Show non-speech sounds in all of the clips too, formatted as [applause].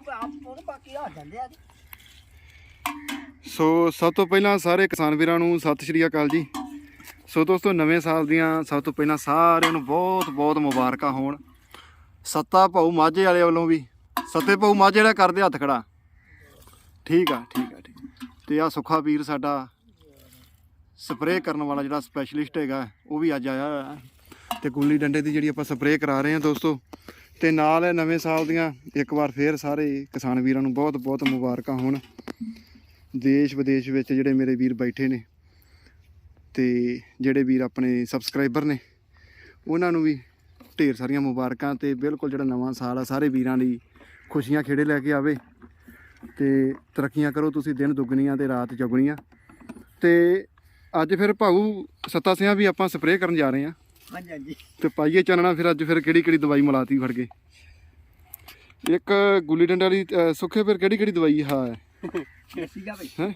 ਆਪ ਆਪ ਉਹ ਬਾਕੀ ਆ ਜਾਂਦੇ ਆ ਸੋ ਸਭ ਤੋਂ ਪਹਿਲਾਂ ਸਾਰੇ ਕਿਸਾਨ ਵੀਰਾਂ ਨੂੰ ਸਤਿ ਸ਼੍ਰੀ ਅਕਾਲ ਜੀ। ਸੋ ਦੋਸਤੋ, ਨਵੇਂ ਸਾਲ ਦੀਆਂ ਸਭ ਤੋਂ ਪਹਿਲਾਂ ਸਾਰਿਆਂ ਨੂੰ ਬਹੁਤ ਬਹੁਤ ਮੁਬਾਰਕਾਂ ਹੋਣ। ਸੱਤਾ ਭਾਊ ਮਾਝੇ ਵਾਲੇ ਵੱਲੋਂ ਵੀ। ਸੱਤੇ ਭਾਊ ਮਾਝੇ ਵਾਲਾ ਕਰਦੇ ਹੱਥ ਖੜਾ। ਠੀਕ ਆ ਠੀਕ ਆ, ਠੀਕ ਤੇ ਆ ਸੁੱਖਾ ਵੀਰ ਸਾਡਾ ਸਪਰੇਅ ਕਰਨ ਵਾਲਾ ਜਿਹੜਾ ਸਪੈਸ਼ਲਿਸਟ ਹੈਗਾ, ਉਹ ਵੀ ਅੱਜ ਆਇਆ ਹੋਇਆ ਹੈ। ਤੇ ਗੁੱਲੀ ਡੰਡੇ ਦੀ ਜਿਹੜੀ ਆਪਾਂ ਸਪਰੇਅ ਕਰਾ ਰਹੇ ਹਾਂ ਦੋਸਤੋ ਤੇ ਨਾਲ ਇਹ ਨਵੇਂ ਸਾਲ ਦੀਆਂ ਇੱਕ ਵਾਰ ਫੇਰ ਸਾਰੇ ਕਿਸਾਨ ਵੀਰਾਂ ਨੂੰ ਬਹੁਤ ਬਹੁਤ ਮੁਬਾਰਕਾਂ ਹੋਣ। ਦੇਸ਼, ਵਿਦੇਸ਼ ਵਿੱਚ ਜਿਹੜੇ ਮੇਰੇ ਵੀਰ ਬੈਠੇ ਨੇ ਤੇ ਜਿਹੜੇ ਵੀਰ ਆਪਣੇ ਸਬਸਕ੍ਰਾਈਬਰ ਨੇ, ਉਹਨਾਂ ਨੂੰ ਵੀ ਢੇਰ ਸਾਰੀਆਂ ਮੁਬਾਰਕਾਂ ਤੇ ਬਿਲਕੁਲ ਜਿਹੜਾ ਨਵਾਂ ਸਾਲ ਆ, ਸਾਰੇ ਵੀਰਾਂ ਲਈ ਖੁਸ਼ੀਆਂ ਖੇੜੇ ਲੈ ਕੇ ਆਵੇ ਤੇ ਤਰੱਕੀਆਂ ਕਰੋ ਤੁਸੀਂ, ਦਿਨ ਦੁੱਗਣੀਆਂ ਤੇ ਰਾਤ ਚੌਗਣੀਆਂ। ਤੇ ਅੱਜ ਫਿਰ ਭਾਊ ਸੱਤਾ ਸਿਆਂ ਵੀ ਆਪਾਂ ਸਪਰੇਅ ਕਰਨ ਜਾ ਰਹੇ ਹਾਂ। ਹਾਂਜੀ ਹਾਂਜੀ। ਤੇ ਪਾਈਏ ਚਾਨਣਾ ਫਿਰ ਅੱਜ ਫਿਰ ਕਿਹੜੀ ਕਿਹੜੀ ਦਵਾਈ ਮਿਲਾਤੀ ਫੜ ਕੇ? ਇੱਕ ਗੁੱਲੀ ਡੰਡਾ ਵਾਲੀ ਅਹ, ਸੁੱਖੇ ਫਿਰ ਕਿਹੜੀ ਕਿਹੜੀ ਦਵਾਈ ਹਾਂ ਸੀਗਾ ਬਈ। ਹੈ?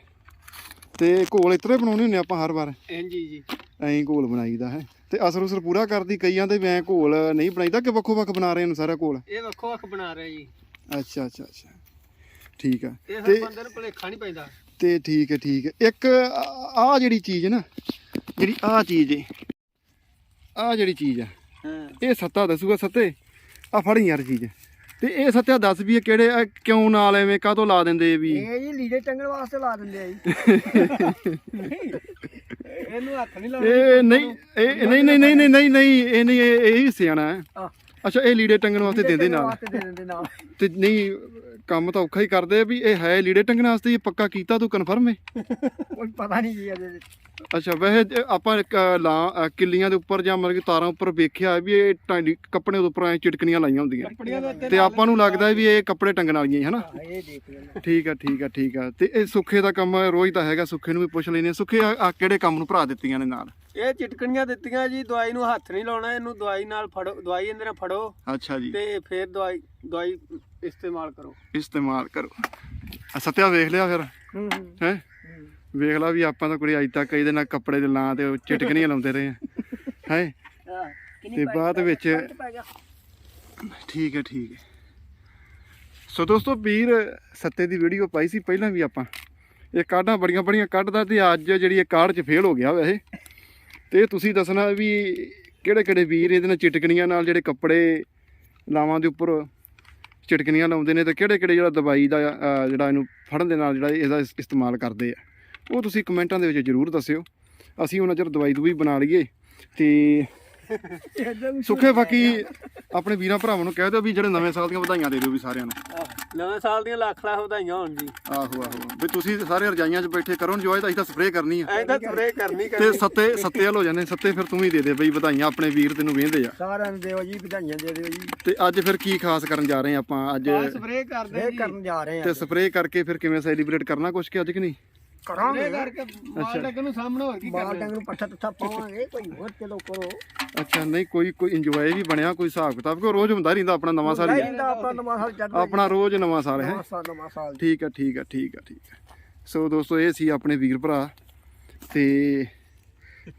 ਤੇ ਘੋਲ ਇਤਰੇ ਬਣਾਉਣੇ ਹੁੰਦੇ ਆਪਾਂ ਹਰ ਵਾਰ? ਹਾਂਜੀ ਜੀ ਐਂ ਘੋਲ ਬਣਾਈਦਾ ਹੈ। ਤੇ ਅਸਰ ਉਸਰ ਪੂਰਾ ਕਰਦੀ ਕਈਆਂ ਦੇ ਮੈਂ ਘੋਲ ਨਹੀਂ ਬਣਾਈਦਾ ਕਿ ਵੱਖੋ ਵੱਖ ਬਣਾ ਰਹੇ ਨੇ ਸਾਰਾ ਘੋਲ? ਇਹ ਵੱਖੋ ਵੱਖ ਬਣਾ ਰਿਹਾ ਜੀ। ਅੱਛਾ ਅੱਛਾ ਅੱਛਾ। ਠੀਕ ਆ। ਇਹ ਤੇ- ਬੰਦੇ ਨੂੰ ਭੁਲੇਖਾ ਨਹੀਂ ਪੈਂਦਾ। ਤੇ ਠੀਕ ਹੈ ਠੀਕ ਹੈ। ਇੱਕ ਆ ਜਿਹੜੀ ਚੀਜ਼ ਨਾ ਜਿਹੜੀ ਆ ਚੀਜ਼ ਹੈ ਆ ਜਿਹੜੀ ਚੀਜ਼ ਹਾਂ। ਇਹ ਸੱਤਾ ਦੱਸੂਗਾ ਸੱਤੇ ਆ ਫੜ ਯਾਰ ਚੀਜ਼। ਤੇ ਇਹ ਸੱਤਿਆ ਦੱਸ ਵੀ ਇਹ ਕਿਹੜੇ ਇਹ ਕਿਉਂ ਨਾਲ ਐਵੇਂ ਕਾਹਤੋਂ ਲਾ ਦਿੰਦੇ ਵੀ? ਇਹ ਜੀ ਲੀੜੇ ਟੰਗਣ ਵਾਸਤੇ ਲਾ ਦਿੰਦੇ ਆ ਜੀ। [laughs] ਇਹਨੂੰ ਹੱਥ ਨਹੀਂ ਲਾਉਣਾ। ਇਹ ਨਹੀਂ ਇਹ ਨਹੀਂ ਨਹੀਂ ਨਹੀਂ ਨਹੀਂ ਨਹੀਂ ਨਹੀਂ ਇਹ ਨਹੀਂ ਇਹ ਇਹ ਹੀ ਸਿਆਣਾ ਹੈ। ਆਹ, ਅੱਛਾ ਇਹ ਲੀੜੇ ਟੰਗਣ ਵਾਸਤੇ ਦਿੰਦੇ ਨਾਲ? ਵਾਸਤੇ ਦੇ ਦਿੰਦੇ ਨਾਲ। ਤੇ ਨਹੀਂ ਕੰਮ ਤਾਂ ਔਖਾ ਹੀ ਕਰਦੇ ਆ ਵੀ ਇਹ ਹੈ ਲੀੜੇ ਟੰਗਣ ਵਾਸਤੇ ਇਹ ਪੱਕਾ ਕੀਤਾ ਤੂੰ ਕਨਫਰਮ ਹੈ ਕੋਈ ਪਤਾ ਨਹੀਂ ਜੀ ਇਹਦੇ ਵਿੱਚ। ਅੱਛਾ ਵੈਸੇ ਜੇ ਆਪਾਂ ਇੱਕ ਲਾ ਅ, ਕਿੱਲੀਆਂ ਦੇ ਉੱਪਰ ਜਾਂ ਮਤਲਬ ਕਿ ਤਾਰਾਂ ਉੱਪਰ ਵੇਖਿਆ ਵੀ ਇਹ ਟਾਂਡੀ ਕੱਪੜੇ ਦੇ ਉੱਪਰ ਐ ਚਿਟਕਣੀਆਂ ਲਾਈਆਂ ਹੁੰਦੀਆਂ। ਕੱਪੜਿਆਂ ਦੇ ਉੱਤੇ ਤੇ ਆਪਾਂ ਨੂੰ ਲੱਗਦਾ ਵੀ ਇਹ ਕੱਪੜੇ ਟੰਗਣ ਵਾਲੀਆਂ ਹੀ ਹਨਾ? ਹਾਂ, ਇਹ ਦੇਖ ਲੈਣਾ ਠੀਕ ਆ ਠੀਕ ਆ ਠੀਕ ਆ। ਤੇ ਇਹ ਸੁੱਖੇ ਦਾ ਕੰਮ ਰੋਜ਼ ਦਾ ਹੈਗਾ ਸੁੱਖੇ ਨੂੰ ਵੀ ਪੁੱਛ ਲੈਨੇ ਸੁੱਖੇ ਆ ਆ ਕਿਹੜੇ ਕੰਮ ਨੂੰ ਭਰਾ ਦਿੱਤੀਆਂ ਨੇ ਨਾਲ? ਇਹ ਚਿਟਕਣੀਆਂ ਦਿੱਤੀਆਂ ਜੀ ਦਵਾਈ ਨੂੰ ਹੱਥ ਨਹੀਂ ਲਾਉਣਾ ਇਹਨੂੰ ਦਵਾਈ ਨਾਲ ਫੜੋ ਦਵਾਈ ਇਹਦੇ ਨਾਲ ਫੜੋ ਅੱਛਾ ਜੀ। ਤੇ ਫਿਰ ਦਵਾਈ ਦਵਾਈ ਇਸਤੇਮਾਲ ਕਰੋ। ਇਸਤੇਮਾਲ ਕਰੋ। ਆ ਸੱਤਿਆ ਵੇਖ ਲਿਆ ਫਿਰ? ਹੂੰ ਹੈ। ਵੇਖ ਲਾ ਵੀ ਆਪਾਂ ਤਾਂ ਕੁੜੀ ਅੱਜ ਤੱਕ ਇਹਦੇ ਨਾਲ ਕੱਪੜੇ ਦੇ ਲਾਂ ਤੇ ਚਿਟਕਣੀਆਂ ਲਾਉਂਦੇ ਰਹੇ ਆ। ਹੈ? ਤੇ ਬਾਅਦ ਵਿੱਚ ਠੀਕ ਹੈ ਠੀਕ ਹੈ। ਸੋ ਦੋਸਤੋ ਵੀਰ ਸੱਤੇ ਦੀ ਵੀਡੀਓ ਪਾਈ ਸੀ ਪਹਿਲਾਂ ਵੀ ਆਪਾਂ। ਇਹ ਕਾਢਾਂ ਬੜੀਆਂ ਬੜੀਆਂ ਕੱਢਦਾ ਤੇ ਅੱਜ ਜਿਹੜੀ ਇਹ ਕਾਢ 'ਚ ਫੇਲ ਹੋ ਗਿਆ ਵੈਸੇ। ਤੇ ਤੁਸੀਂ ਦੱਸਣਾ ਵੀ ਕਿਹੜੇ ਕਿਹੜੇ ਵੀਰ ਇਹਦੇ ਨਾਲ ਚਿਟਕਣੀਆਂ ਨਾਲ ਜਿਹੜੇ ਕੱਪੜੇ ਲਾਵਾਂ ਦੇ ਉੱਪਰ ਚਿਟਕਣੀਆਂ ਲਾਉਂਦੇ ਨੇ ਤੇ ਕਿਹੜੇ ਕਿਹੜੇ ਜਿਹੜਾ ਦਵਾਈ ਦਾ ਜਿਹੜਾ ਇਹਨੂੰ ਫੜਨ ਦੇ ਨਾਲ ਜਿਹੜਾ ਇਹਦਾ ਇਸ- ਇਸਤੇਮਾਲ ਕਰਦੇ ਆ। ਉਹ ਤੁਸੀਂ ਕਮੈਂਟਾਂ ਦੇ ਵਿੱਚ ਜ਼ਰੂਰ ਦੱਸਿਓ। ਅਸੀਂ ਉਹਨਾਂ ਚਿਰ ਦਵਾਈ ਦੂਈ ਬਣਾ ਲਈਏ ਤੇ ਸੁੱਖੇ ਬਾਕੀ ਆਪਣੇ ਵੀਰਾਂ ਭਰਾਵਾਂ ਨੂੰ ਕਹਿ ਦਿਓ ਵੀ ਜਿਹੜੇ ਨਵੇਂ ਸਾਲ ਦੀਆਂ ਵਧਾਈਆਂ ਦੇ ਦਿਓ ਵੀ ਸਾਰਿਆਂ ਨੂੰ। ਨਵੇਂ ਸਾਲ ਦੀਆਂ ਲੱਖ ਲੱਖ ਵਧਾਈਆਂ ਹੋਣ ਜੀ। ਆਹੋ ਆਹੋ। ਵੀ ਤੁਸੀਂ ਸਾਰੇ ਰਜਾਈਆਂ 'ਚ ਬੈਠੇ ਕਰੋ ਇੰਜੋਏ ਤਾਂ ਅਸੀਂ ਤਾਂ ਸਪਰੇਅ ਕਰਨੀ ਆ। ਐਂ ਤਾਂ ਸਪਰੇ ਕਰਨੀ ਤੇ ਕਰਨੀ। ਸੱਤੇ ਸੱਤੇ ਹਲ ਹੋ ਜਾਂਦੇ ਸੱਤੇ ਫਿਰ ਤੂੰ ਵੀ ਦੇ ਦੇ ਬਈ ਵਧਾਈਆਂ ਆਪਣੇ ਵੀਰ ਤੈਨੂੰ ਵੇਂਦੇ ਆ। ਸਾਰਿਆਂ ਨੂੰ ਦਿਓ ਜੀ ਵਧਾਈਆਂ ਦੇ ਦਿਓ ਜੀ। ਤੇ ਅੱਜ ਫਿਰ ਕੀ ਖਾਸ ਕਰਨ ਜਾ ਰਹੇ ਆ ਆਪਾਂ? ਅੱਜ ਸਪਰੇ ਕਰਦੇ ਜੀ। ਕਰਨ ਜਾ ਰਹੇ ਤੇ ਸਪਰੇਅ ਕਰਕੇ ਫਿਰ ਕਿਵੇਂ ਸੈਲੀਬ੍ਰੇਟ ਕਰਨਾ ਕੁਛ ਕਿ ਅੱਜ ਕਿ ਨਹੀਂ? ਕਰਾਂਗੇ। ਕਰਕੇ ਮਾਲ ਡੰਗ ਨੂੰ ਸਾਹਮਣੇ ਹੋਰ ਕੀ ਕਰਨਾ। ਮਾਲ ਡੰਗ ਨੂੰ ਪੱਠਾ ਤੱਥਾ ਪਾਵਾਂਗੇ ਕੋਈ ਹੋਰ ਚਲੋ ਕਰੋ। ਅੱਛਾ ਨਹੀਂ ਕੋਈ ਕੋਈ ਇੰਜੋਏ ਵੀ ਬਣਿਆ ਕੋਈ ਹਿਸਾਬ ਕਿਤਾਬ ਕਿ ਰੋਜ਼ ਹੁੰਦਾ ਰਹਿੰਦਾ ਆਪਣਾ ਨਵਾਂ ਸਾਲ ਹੀ? ਆ। ਇਹਦਾ ਆਪਣਾ ਨਵਾਂ ਸਾਲ ਚੜ੍ਹਦਾ ਆਪਣਾ ਰੋਜ਼ ਨਵਾਂ ਸਾਲ ਹੈ। ਨਵਾਂ ਸਾਲ ਨਵਾਂ ਸਾਲ। ਠੀਕ ਆ ਠੀਕ ਆ ਠੀਕ ਆ ਸੋ ਦੋਸਤੋ ਇਹ ਸੀ ਆਪਣੇ ਵੀਰ ਭਰਾ। ਤੇ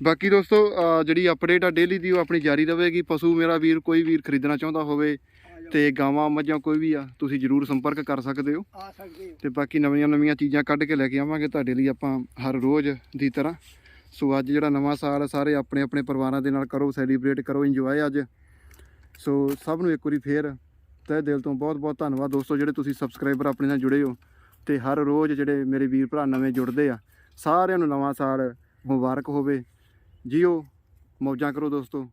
ਬਾਕੀ ਦੋਸਤੋ ਜਿਹੜੀ ਅਪਡੇਟ ਆ ਡੇਲੀ ਦੀ ਉਹ ਆਪਣੀ ਜਾਰੀ ਰਹੇਗੀ। ਪਸ਼ੂ ਮੇਰਾ ਵੀਰ ਕੋਈ ਵੀਰ ਖਰੀਦਣਾ ਚਾਹੁੰਦਾ ਹੋਵੇ ਤੇ ਗਾਵਾਂ ਮੱਝਾਂ ਕੋਈ ਵੀ ਆ ਤੁਸੀਂ ਜਰੂਰ ਸੰਪਰਕ ਕਰ ਸਕਦੇ ਹੋ। ਆ ਸਕਦੇ ਹੋ। ਤੇ ਬਾਕੀ ਨਵੀਆਂ ਨਵੀਆਂ ਚੀਜ਼ਾਂ ਕੱਢ ਕੇ ਲੈ ਕੇ ਆਵਾਂਗੇ ਤੁਹਾਡੇ ਲਈ ਆਪਾਂ ਹਰ ਰੋਜ਼ ਦੀ ਤਰ੍ਹਾਂ। ਸੋ ਅੱਜ ਜਿਹੜਾ ਨਵਾਂ ਸਾਲ ਸਾਰੇ ਆਪਣੇ ਆਪਣੇ ਪਰਿਵਾਰਾਂ ਦੇ ਨਾਲ ਕਰੋ ਸੈਲੀਬ੍ਰੇਟ ਕਰੋ ਇੰਜੋਏ ਅੱਜ। ਸੋ ਸਭ ਨੂੰ ਇੱਕ ਵਾਰੀ ਫੇਰ ਤਹਿ ਦਿਲ ਤੋਂ ਬਹੁਤ ਬਹੁਤ ਧੰਨਵਾਦ ਦੋਸਤੋ ਜਿਹੜੇ ਤੁਸੀਂ ਸਬਸਕ੍ਰਾਈਬਰ ਆਪਣੇ ਨਾਲ ਜੁੜੇ ਹੋ ਤੇ ਹਰ ਰੋਜ਼ ਜਿਹੜੇ ਮੇਰੇ ਵੀਰ ਭਰਾ ਨਵੇਂ ਜੁੜਦੇ ਆ ਸਾਰਿਆਂ ਨੂੰ ਨਵਾਂ ਸਾਲ ਮੁਬਾਰਕ ਹੋਵੇ। ਜੀਓ ਮੌਜਾਂ ਕਰੋ ਦੋਸਤੋ।